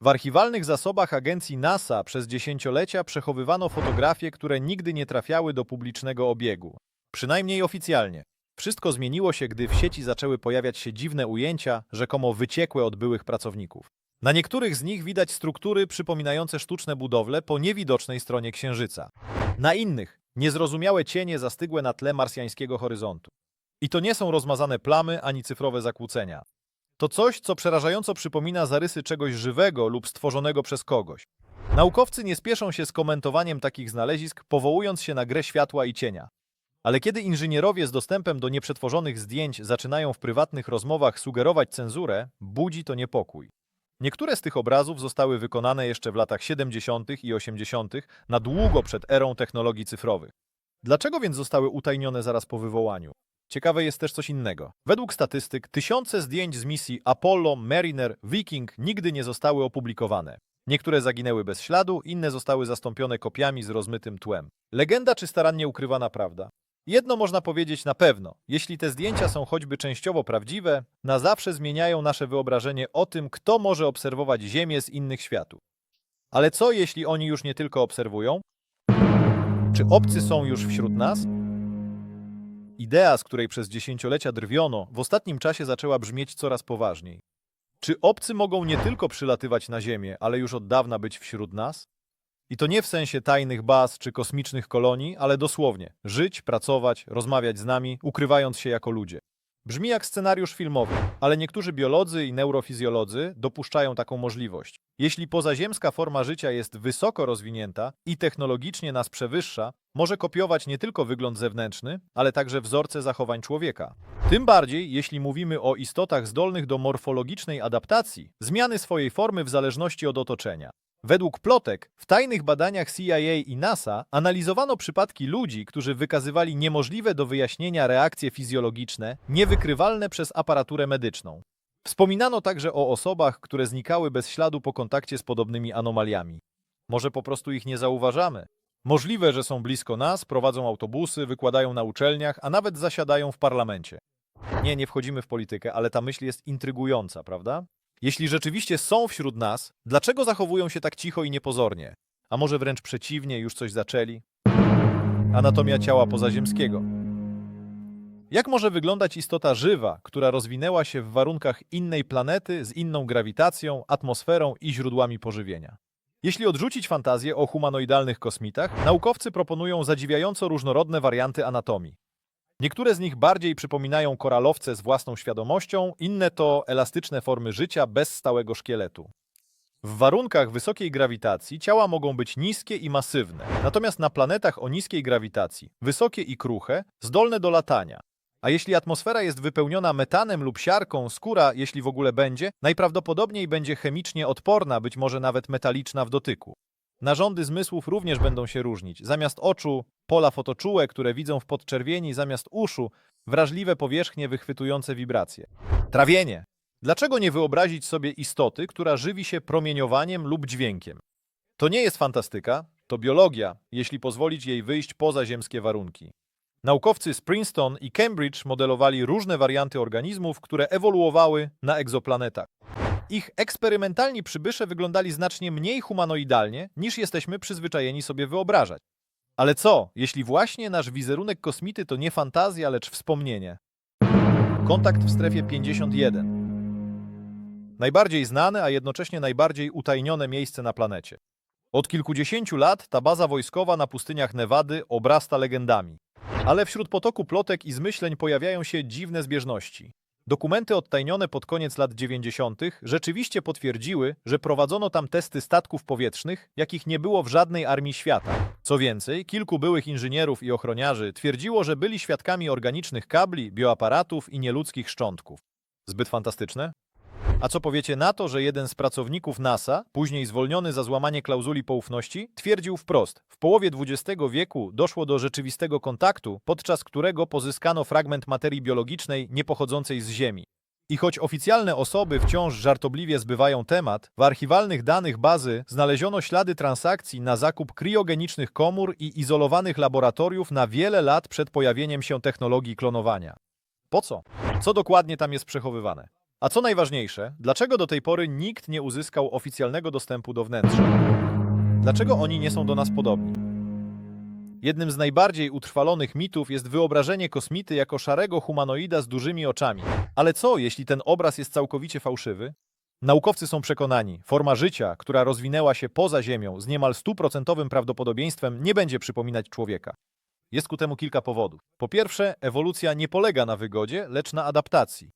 W archiwalnych zasobach agencji NASA przez dziesięciolecia przechowywano fotografie, które nigdy nie trafiały do publicznego obiegu. Przynajmniej oficjalnie. Wszystko zmieniło się, gdy w sieci zaczęły pojawiać się dziwne ujęcia, rzekomo wyciekłe od byłych pracowników. Na niektórych z nich widać struktury przypominające sztuczne budowle po niewidocznej stronie Księżyca. Na innych niezrozumiałe cienie zastygłe na tle marsjańskiego horyzontu. I to nie są rozmazane plamy ani cyfrowe zakłócenia. To coś, co przerażająco przypomina zarysy czegoś żywego lub stworzonego przez kogoś. Naukowcy nie spieszą się z komentowaniem takich znalezisk, powołując się na grę światła i cienia. Ale kiedy inżynierowie z dostępem do nieprzetworzonych zdjęć zaczynają w prywatnych rozmowach sugerować cenzurę, budzi to niepokój. Niektóre z tych obrazów zostały wykonane jeszcze w latach 70. i 80., na długo przed erą technologii cyfrowych. Dlaczego więc zostały utajnione zaraz po wywołaniu? Ciekawe jest też coś innego. Według statystyk tysiące zdjęć z misji Apollo, Mariner, Viking nigdy nie zostały opublikowane. Niektóre zaginęły bez śladu, inne zostały zastąpione kopiami z rozmytym tłem. Legenda czy starannie ukrywana prawda? Jedno można powiedzieć na pewno. Jeśli te zdjęcia są choćby częściowo prawdziwe, na zawsze zmieniają nasze wyobrażenie o tym, kto może obserwować Ziemię z innych światów. Ale co jeśli oni już nie tylko obserwują? Czy obcy są już wśród nas? Idea, z której przez dziesięciolecia drwiono, w ostatnim czasie zaczęła brzmieć coraz poważniej. Czy obcy mogą nie tylko przylatywać na Ziemię, ale już od dawna być wśród nas? I to nie w sensie tajnych baz czy kosmicznych kolonii, ale dosłownie żyć, pracować, rozmawiać z nami, ukrywając się jako ludzie. Brzmi jak scenariusz filmowy, ale niektórzy biolodzy i neurofizjolodzy dopuszczają taką możliwość. Jeśli pozaziemska forma życia jest wysoko rozwinięta i technologicznie nas przewyższa, może kopiować nie tylko wygląd zewnętrzny, ale także wzorce zachowań człowieka. Tym bardziej, jeśli mówimy o istotach zdolnych do morfologicznej adaptacji, zmiany swojej formy w zależności od otoczenia. Według plotek, w tajnych badaniach CIA i NASA analizowano przypadki ludzi, którzy wykazywali niemożliwe do wyjaśnienia reakcje fizjologiczne, niewykrywalne przez aparaturę medyczną. Wspominano także o osobach, które znikały bez śladu po kontakcie z podobnymi anomaliami. Może po prostu ich nie zauważamy. Możliwe, że są blisko nas, prowadzą autobusy, wykładają na uczelniach, a nawet zasiadają w parlamencie. Nie, nie wchodzimy w politykę, ale ta myśl jest intrygująca, prawda? Jeśli rzeczywiście są wśród nas, dlaczego zachowują się tak cicho i niepozornie? A może wręcz przeciwnie, już coś zaczęli? Anatomia ciała pozaziemskiego. Jak może wyglądać istota żywa, która rozwinęła się w warunkach innej planety z inną grawitacją, atmosferą i źródłami pożywienia? Jeśli odrzucić fantazję o humanoidalnych kosmitach, naukowcy proponują zadziwiająco różnorodne warianty anatomii. Niektóre z nich bardziej przypominają koralowce z własną świadomością, inne to elastyczne formy życia bez stałego szkieletu. W warunkach wysokiej grawitacji ciała mogą być niskie i masywne, natomiast na planetach o niskiej grawitacji wysokie i kruche, zdolne do latania. A jeśli atmosfera jest wypełniona metanem lub siarką, skóra, jeśli w ogóle będzie, najprawdopodobniej będzie chemicznie odporna, być może nawet metaliczna w dotyku. Narządy zmysłów również będą się różnić. Zamiast oczu pola fotoczułe, które widzą w podczerwieni, zamiast uszu wrażliwe powierzchnie wychwytujące wibracje. Trawienie. Dlaczego nie wyobrazić sobie istoty, która żywi się promieniowaniem lub dźwiękiem? To nie jest fantastyka, to biologia, jeśli pozwolić jej wyjść poza ziemskie warunki. Naukowcy z Princeton i Cambridge modelowali różne warianty organizmów, które ewoluowały na egzoplanetach. Ich eksperymentalni przybysze wyglądali znacznie mniej humanoidalnie, niż jesteśmy przyzwyczajeni sobie wyobrażać. Ale co, jeśli właśnie nasz wizerunek kosmity to nie fantazja, lecz wspomnienie? Kontakt w strefie 51. Najbardziej znane, a jednocześnie najbardziej utajnione miejsce na planecie. Od kilkudziesięciu lat ta baza wojskowa na pustyniach Nevady obrasta legendami. Ale wśród potoku plotek i zmyśleń pojawiają się dziwne zbieżności. Dokumenty odtajnione pod koniec lat 90. rzeczywiście potwierdziły, że prowadzono tam testy statków powietrznych, jakich nie było w żadnej armii świata. Co więcej, kilku byłych inżynierów i ochroniarzy twierdziło, że byli świadkami organicznych kabli, bioaparatów i nieludzkich szczątków. Zbyt fantastyczne? A co powiecie na to, że jeden z pracowników NASA, później zwolniony za złamanie klauzuli poufności, twierdził wprost: W połowie XX wieku doszło do rzeczywistego kontaktu, podczas którego pozyskano fragment materii biologicznej niepochodzącej z Ziemi. I choć oficjalne osoby wciąż żartobliwie zbywają temat, w archiwalnych danych bazy znaleziono ślady transakcji na zakup kriogenicznych komór i izolowanych laboratoriów na wiele lat przed pojawieniem się technologii klonowania. Po co? Co dokładnie tam jest przechowywane? A co najważniejsze, dlaczego do tej pory nikt nie uzyskał oficjalnego dostępu do wnętrza? Dlaczego oni nie są do nas podobni? Jednym z najbardziej utrwalonych mitów jest wyobrażenie kosmity jako szarego humanoida z dużymi oczami. Ale co, jeśli ten obraz jest całkowicie fałszywy? Naukowcy są przekonani, forma życia, która rozwinęła się poza Ziemią z niemal stuprocentowym prawdopodobieństwem nie będzie przypominać człowieka. Jest ku temu kilka powodów. Po pierwsze, ewolucja nie polega na wygodzie, lecz na adaptacji.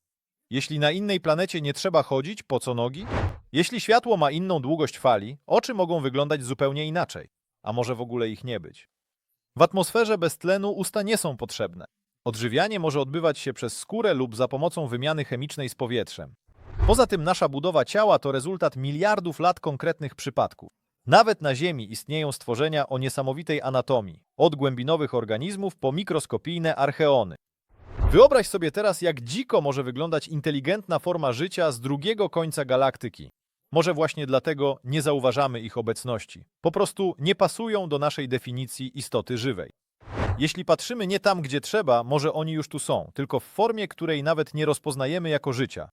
Jeśli na innej planecie nie trzeba chodzić, po co nogi? Jeśli światło ma inną długość fali, oczy mogą wyglądać zupełnie inaczej, a może w ogóle ich nie być. W atmosferze bez tlenu usta nie są potrzebne. Odżywianie może odbywać się przez skórę lub za pomocą wymiany chemicznej z powietrzem. Poza tym nasza budowa ciała to rezultat miliardów lat konkretnych przypadków. Nawet na Ziemi istnieją stworzenia o niesamowitej anatomii, od głębinowych organizmów po mikroskopijne archeony. Wyobraź sobie teraz, jak dziko może wyglądać inteligentna forma życia z drugiego końca galaktyki. Może właśnie dlatego nie zauważamy ich obecności. Po prostu nie pasują do naszej definicji istoty żywej. Jeśli patrzymy nie tam, gdzie trzeba, może oni już tu są, tylko w formie, której nawet nie rozpoznajemy jako życia.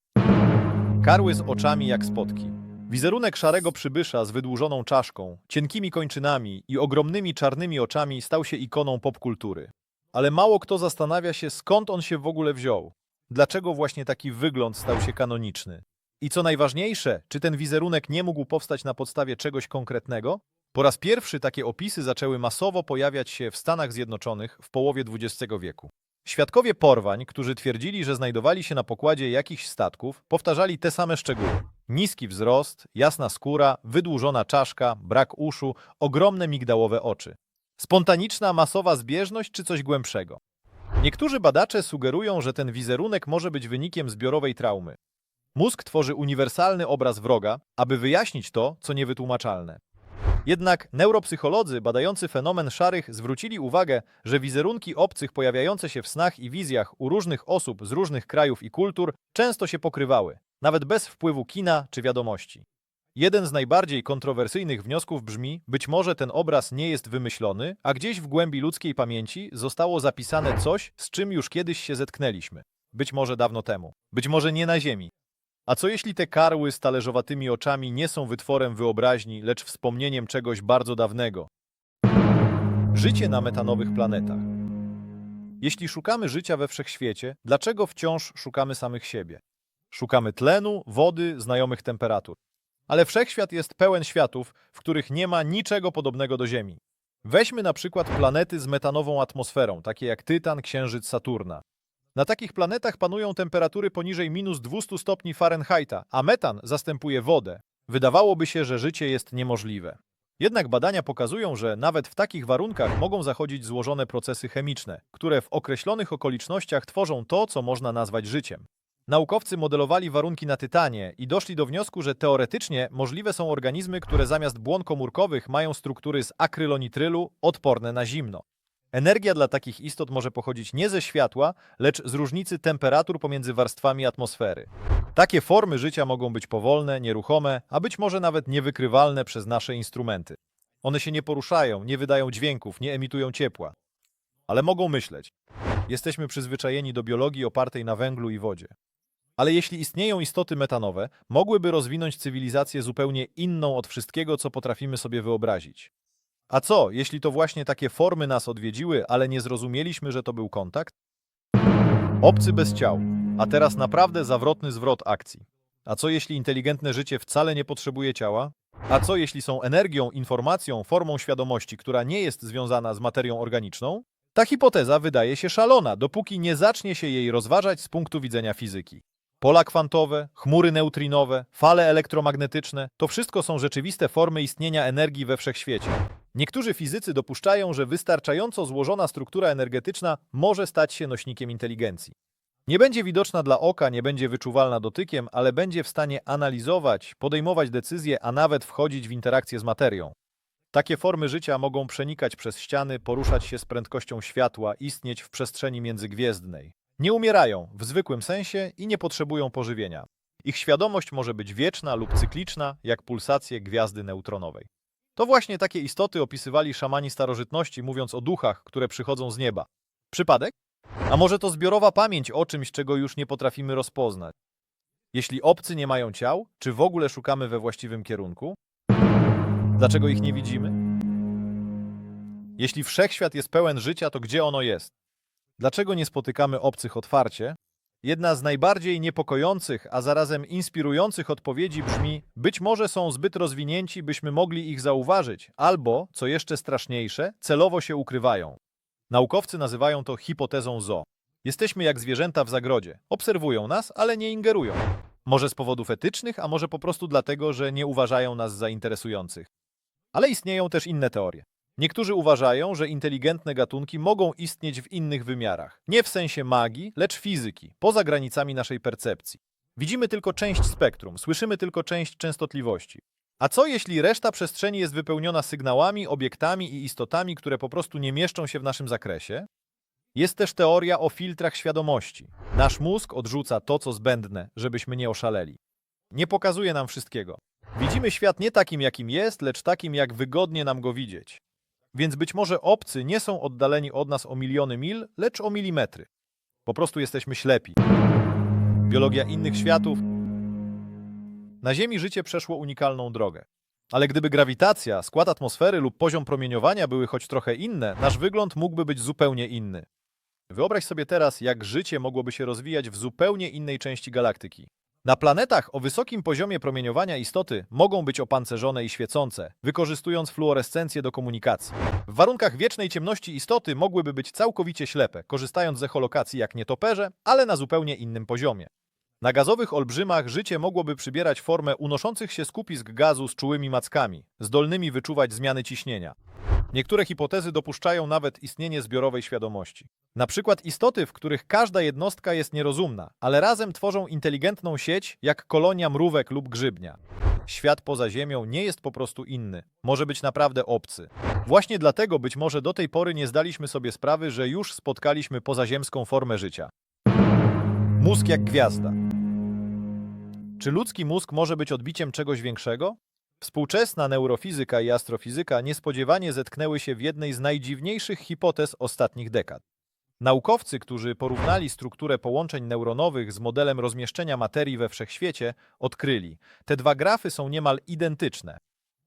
Karły z oczami jak spotki. Wizerunek szarego przybysza z wydłużoną czaszką, cienkimi kończynami i ogromnymi czarnymi oczami stał się ikoną popkultury. Ale mało kto zastanawia się, skąd on się w ogóle wziął. Dlaczego właśnie taki wygląd stał się kanoniczny? I co najważniejsze, czy ten wizerunek nie mógł powstać na podstawie czegoś konkretnego? Po raz pierwszy takie opisy zaczęły masowo pojawiać się w Stanach Zjednoczonych w połowie XX wieku. Świadkowie porwań, którzy twierdzili, że znajdowali się na pokładzie jakichś statków, powtarzali te same szczegóły. Niski wzrost, jasna skóra, wydłużona czaszka, brak uszu, ogromne migdałowe oczy. Spontaniczna, masowa zbieżność czy coś głębszego? Niektórzy badacze sugerują, że ten wizerunek może być wynikiem zbiorowej traumy. Mózg tworzy uniwersalny obraz wroga, aby wyjaśnić to, co niewytłumaczalne. Jednak neuropsycholodzy badający fenomen szarych zwrócili uwagę, że wizerunki obcych pojawiające się w snach i wizjach u różnych osób z różnych krajów i kultur często się pokrywały, nawet bez wpływu kina czy wiadomości. Jeden z najbardziej kontrowersyjnych wniosków brzmi, być może ten obraz nie jest wymyślony, a gdzieś w głębi ludzkiej pamięci zostało zapisane coś, z czym już kiedyś się zetknęliśmy. Być może dawno temu. Być może nie na Ziemi. A co jeśli te karły z talerzowatymi oczami nie są wytworem wyobraźni, lecz wspomnieniem czegoś bardzo dawnego? Życie na metanowych planetach. Jeśli szukamy życia we wszechświecie, dlaczego wciąż szukamy samych siebie? Szukamy tlenu, wody, znajomych temperatur. Ale wszechświat jest pełen światów, w których nie ma niczego podobnego do Ziemi. Weźmy na przykład planety z metanową atmosferą, takie jak Tytan, Księżyc, Saturna. Na takich planetach panują temperatury poniżej minus 200 stopni Fahrenheita, a metan zastępuje wodę. Wydawałoby się, że życie jest niemożliwe. Jednak badania pokazują, że nawet w takich warunkach mogą zachodzić złożone procesy chemiczne, które w określonych okolicznościach tworzą to, co można nazwać życiem. Naukowcy modelowali warunki na Tytanie i doszli do wniosku, że teoretycznie możliwe są organizmy, które zamiast błon komórkowych mają struktury z akrylonitrylu odporne na zimno. Energia dla takich istot może pochodzić nie ze światła, lecz z różnicy temperatur pomiędzy warstwami atmosfery. Takie formy życia mogą być powolne, nieruchome, a być może nawet niewykrywalne przez nasze instrumenty. One się nie poruszają, nie wydają dźwięków, nie emitują ciepła. Ale mogą myśleć. Jesteśmy przyzwyczajeni do biologii opartej na węglu i wodzie. Ale jeśli istnieją istoty metanowe, mogłyby rozwinąć cywilizację zupełnie inną od wszystkiego, co potrafimy sobie wyobrazić. A co, jeśli to właśnie takie formy nas odwiedziły, ale nie zrozumieliśmy, że to był kontakt? Obcy bez ciał. A teraz naprawdę zawrotny zwrot akcji. A co jeśli inteligentne życie wcale nie potrzebuje ciała? A co jeśli są energią, informacją, formą świadomości, która nie jest związana z materią organiczną? Ta hipoteza wydaje się szalona, dopóki nie zacznie się jej rozważać z punktu widzenia fizyki. Pola kwantowe, chmury neutrinowe, fale elektromagnetyczne to wszystko są rzeczywiste formy istnienia energii we wszechświecie. Niektórzy fizycy dopuszczają, że wystarczająco złożona struktura energetyczna może stać się nośnikiem inteligencji. Nie będzie widoczna dla oka, nie będzie wyczuwalna dotykiem, ale będzie w stanie analizować, podejmować decyzje, a nawet wchodzić w interakcję z materią. Takie formy życia mogą przenikać przez ściany, poruszać się z prędkością światła, istnieć w przestrzeni międzygwiezdnej. Nie umierają w zwykłym sensie i nie potrzebują pożywienia. Ich świadomość może być wieczna lub cykliczna, jak pulsacje gwiazdy neutronowej. To właśnie takie istoty opisywali szamani starożytności, mówiąc o duchach, które przychodzą z nieba. Przypadek? A może to zbiorowa pamięć o czymś, czego już nie potrafimy rozpoznać? Jeśli obcy nie mają ciał, czy w ogóle szukamy we właściwym kierunku? Dlaczego ich nie widzimy? Jeśli wszechświat jest pełen życia, to gdzie ono jest? Dlaczego nie spotykamy obcych otwarcie? Jedna z najbardziej niepokojących, a zarazem inspirujących odpowiedzi brzmi: być może są zbyt rozwinięci, byśmy mogli ich zauważyć, albo, co jeszcze straszniejsze, celowo się ukrywają. Naukowcy nazywają to hipotezą zoo. Jesteśmy jak zwierzęta w zagrodzie. Obserwują nas, ale nie ingerują. Może z powodów etycznych, a może po prostu dlatego, że nie uważają nas za interesujących. Ale istnieją też inne teorie. Niektórzy uważają, że inteligentne gatunki mogą istnieć w innych wymiarach. Nie w sensie magii, lecz fizyki, poza granicami naszej percepcji. Widzimy tylko część spektrum, słyszymy tylko część częstotliwości. A co jeśli reszta przestrzeni jest wypełniona sygnałami, obiektami i istotami, które po prostu nie mieszczą się w naszym zakresie? Jest też teoria o filtrach świadomości. Nasz mózg odrzuca to, co zbędne, żebyśmy nie oszaleli. Nie pokazuje nam wszystkiego. Widzimy świat nie takim, jakim jest, lecz takim, jak wygodnie nam go widzieć. Więc być może obcy nie są oddaleni od nas o miliony mil, lecz o milimetry. Po prostu jesteśmy ślepi. Biologia innych światów. Na Ziemi życie przeszło unikalną drogę. Ale gdyby grawitacja, skład atmosfery lub poziom promieniowania były choć trochę inne, nasz wygląd mógłby być zupełnie inny. Wyobraź sobie teraz, jak życie mogłoby się rozwijać w zupełnie innej części galaktyki. Na planetach o wysokim poziomie promieniowania istoty mogą być opancerzone i świecące, wykorzystując fluorescencję do komunikacji. W warunkach wiecznej ciemności istoty mogłyby być całkowicie ślepe, korzystając z echolokacji jak nietoperze, ale na zupełnie innym poziomie. Na gazowych olbrzymach życie mogłoby przybierać formę unoszących się skupisk gazu z czułymi mackami, zdolnymi wyczuwać zmiany ciśnienia. Niektóre hipotezy dopuszczają nawet istnienie zbiorowej świadomości. Na przykład istoty, w których każda jednostka jest nierozumna, ale razem tworzą inteligentną sieć, jak kolonia mrówek lub grzybnia. Świat poza Ziemią nie jest po prostu inny, może być naprawdę obcy. Właśnie dlatego być może do tej pory nie zdaliśmy sobie sprawy, że już spotkaliśmy pozaziemską formę życia. Mózg jak gwiazda. Czy ludzki mózg może być odbiciem czegoś większego? Współczesna neurofizyka i astrofizyka niespodziewanie zetknęły się w jednej z najdziwniejszych hipotez ostatnich dekad. Naukowcy, którzy porównali strukturę połączeń neuronowych z modelem rozmieszczenia materii we wszechświecie, odkryli, te dwa grafy są niemal identyczne.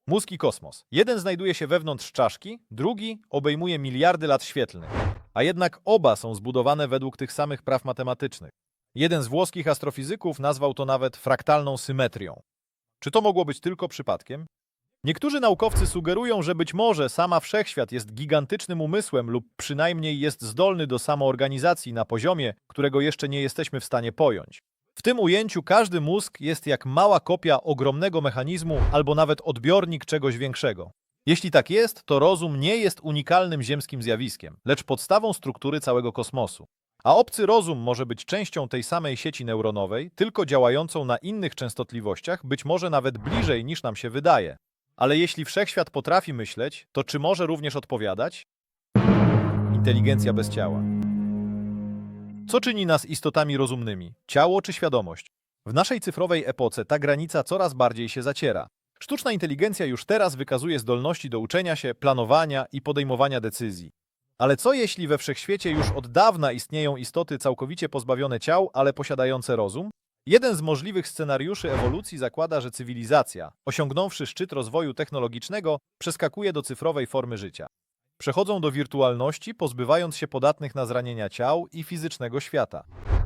Mózg i kosmos. Jeden znajduje się wewnątrz czaszki, drugi obejmuje miliardy lat świetlnych. A jednak oba są zbudowane według tych samych praw matematycznych. Jeden z włoskich astrofizyków nazwał to nawet fraktalną symetrią. Czy to mogło być tylko przypadkiem? Niektórzy naukowcy sugerują, że być może sama wszechświat jest gigantycznym umysłem lub przynajmniej jest zdolny do samoorganizacji na poziomie, którego jeszcze nie jesteśmy w stanie pojąć. W tym ujęciu każdy mózg jest jak mała kopia ogromnego mechanizmu albo nawet odbiornik czegoś większego. Jeśli tak jest, to rozum nie jest unikalnym ziemskim zjawiskiem, lecz podstawą struktury całego kosmosu. A obcy rozum może być częścią tej samej sieci neuronowej, tylko działającą na innych częstotliwościach, być może nawet bliżej niż nam się wydaje. Ale jeśli wszechświat potrafi myśleć, to czy może również odpowiadać? Inteligencja bez ciała. Co czyni nas istotami rozumnymi? Ciało czy świadomość? W naszej cyfrowej epoce ta granica coraz bardziej się zaciera. Sztuczna inteligencja już teraz wykazuje zdolności do uczenia się, planowania i podejmowania decyzji. Ale co jeśli we wszechświecie już od dawna istnieją istoty całkowicie pozbawione ciał, ale posiadające rozum? Jeden z możliwych scenariuszy ewolucji zakłada, że cywilizacja, osiągnąwszy szczyt rozwoju technologicznego, przeskakuje do cyfrowej formy życia. Przechodzą do wirtualności, pozbywając się podatnych na zranienia ciał i fizycznego świata.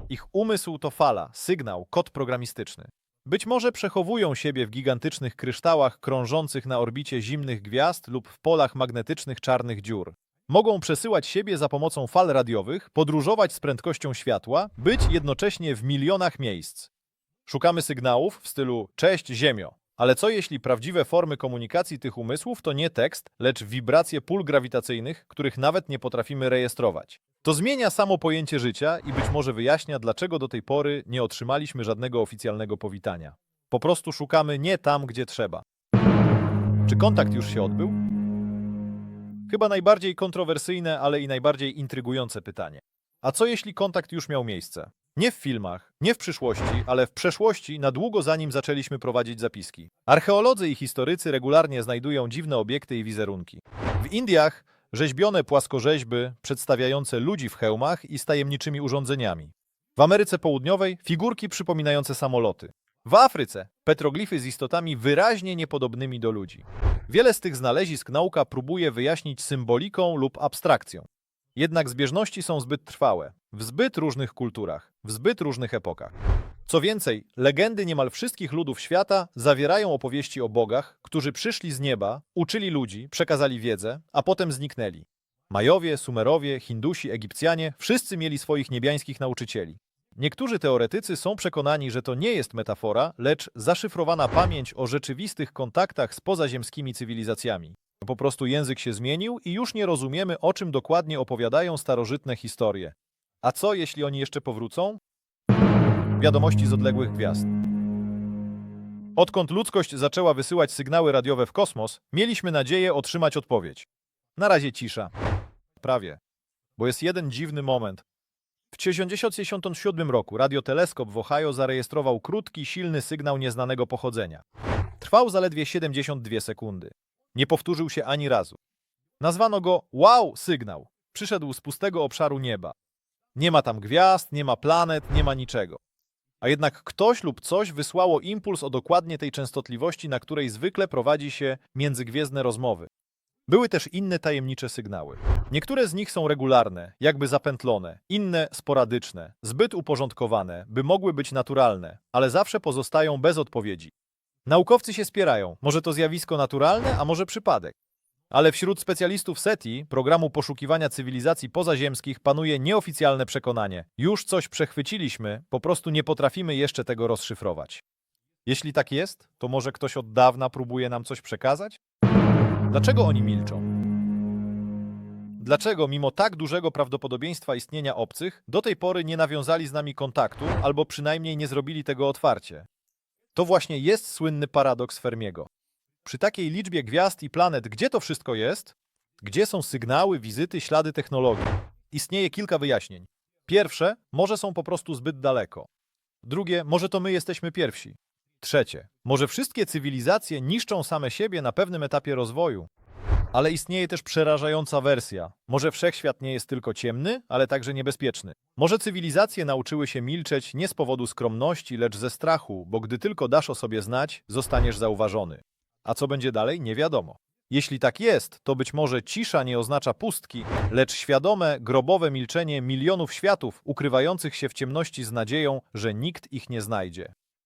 Ich umysł to fala, sygnał, kod programistyczny. Być może przechowują siebie w gigantycznych kryształach krążących na orbicie zimnych gwiazd lub w polach magnetycznych czarnych dziur. Mogą przesyłać siebie za pomocą fal radiowych, podróżować z prędkością światła, być jednocześnie w milionach miejsc. Szukamy sygnałów w stylu Cześć Ziemio. Ale co jeśli prawdziwe formy komunikacji tych umysłów to nie tekst, lecz wibracje pól grawitacyjnych, których nawet nie potrafimy rejestrować? To zmienia samo pojęcie życia i być może wyjaśnia, dlaczego do tej pory nie otrzymaliśmy żadnego oficjalnego powitania. Po prostu szukamy nie tam, gdzie trzeba. Czy kontakt już się odbył? Chyba najbardziej kontrowersyjne, ale i najbardziej intrygujące pytanie. A co jeśli kontakt już miał miejsce? Nie w filmach, nie w przyszłości, ale w przeszłości, na długo zanim zaczęliśmy prowadzić zapiski. Archeolodzy i historycy regularnie znajdują dziwne obiekty i wizerunki. W Indiach rzeźbione płaskorzeźby przedstawiające ludzi w hełmach i z tajemniczymi urządzeniami. W Ameryce Południowej figurki przypominające samoloty. W Afryce petroglify z istotami wyraźnie niepodobnymi do ludzi. Wiele z tych znalezisk nauka próbuje wyjaśnić symboliką lub abstrakcją. Jednak zbieżności są zbyt trwałe, w zbyt różnych kulturach, w zbyt różnych epokach. Co więcej, legendy niemal wszystkich ludów świata zawierają opowieści o bogach, którzy przyszli z nieba, uczyli ludzi, przekazali wiedzę, a potem zniknęli. Majowie, Sumerowie, Hindusi, Egipcjanie wszyscy mieli swoich niebiańskich nauczycieli. Niektórzy teoretycy są przekonani, że to nie jest metafora, lecz zaszyfrowana pamięć o rzeczywistych kontaktach z pozaziemskimi cywilizacjami. Po prostu język się zmienił i już nie rozumiemy, o czym dokładnie opowiadają starożytne historie. A co, jeśli oni jeszcze powrócą? Wiadomości z odległych gwiazd. Odkąd ludzkość zaczęła wysyłać sygnały radiowe w kosmos, mieliśmy nadzieję otrzymać odpowiedź. Na razie cisza. Prawie. Bo jest jeden dziwny moment. W 1967 roku radioteleskop w Ohio zarejestrował krótki, silny sygnał nieznanego pochodzenia. Trwał zaledwie 72 sekundy. Nie powtórzył się ani razu. Nazwano go Wow sygnał. Przyszedł z pustego obszaru nieba. Nie ma tam gwiazd, nie ma planet, nie ma niczego. A jednak ktoś lub coś wysłało impuls o dokładnie tej częstotliwości, na której zwykle prowadzi się międzygwiezdne rozmowy. Były też inne tajemnicze sygnały. Niektóre z nich są regularne, jakby zapętlone, inne sporadyczne, zbyt uporządkowane, by mogły być naturalne, ale zawsze pozostają bez odpowiedzi. Naukowcy się spierają, może to zjawisko naturalne, a może przypadek. Ale wśród specjalistów SETI, programu poszukiwania cywilizacji pozaziemskich, panuje nieoficjalne przekonanie. Już coś przechwyciliśmy, po prostu nie potrafimy jeszcze tego rozszyfrować. Jeśli tak jest, to może ktoś od dawna próbuje nam coś przekazać? Dlaczego oni milczą? Dlaczego, mimo tak dużego prawdopodobieństwa istnienia obcych, do tej pory nie nawiązali z nami kontaktu, albo przynajmniej nie zrobili tego otwarcie? To właśnie jest słynny paradoks Fermiego. Przy takiej liczbie gwiazd i planet, gdzie to wszystko jest? Gdzie są sygnały, wizyty, ślady technologii? Istnieje kilka wyjaśnień. Pierwsze, może są po prostu zbyt daleko. Drugie, może to my jesteśmy pierwsi. Trzecie, może wszystkie cywilizacje niszczą same siebie na pewnym etapie rozwoju. Ale istnieje też przerażająca wersja. Może wszechświat nie jest tylko ciemny, ale także niebezpieczny. Może cywilizacje nauczyły się milczeć nie z powodu skromności, lecz ze strachu, bo gdy tylko dasz o sobie znać, zostaniesz zauważony. A co będzie dalej, nie wiadomo. Jeśli tak jest, to być może cisza nie oznacza pustki, lecz świadome, grobowe milczenie milionów światów ukrywających się w ciemności z nadzieją, że nikt ich nie znajdzie.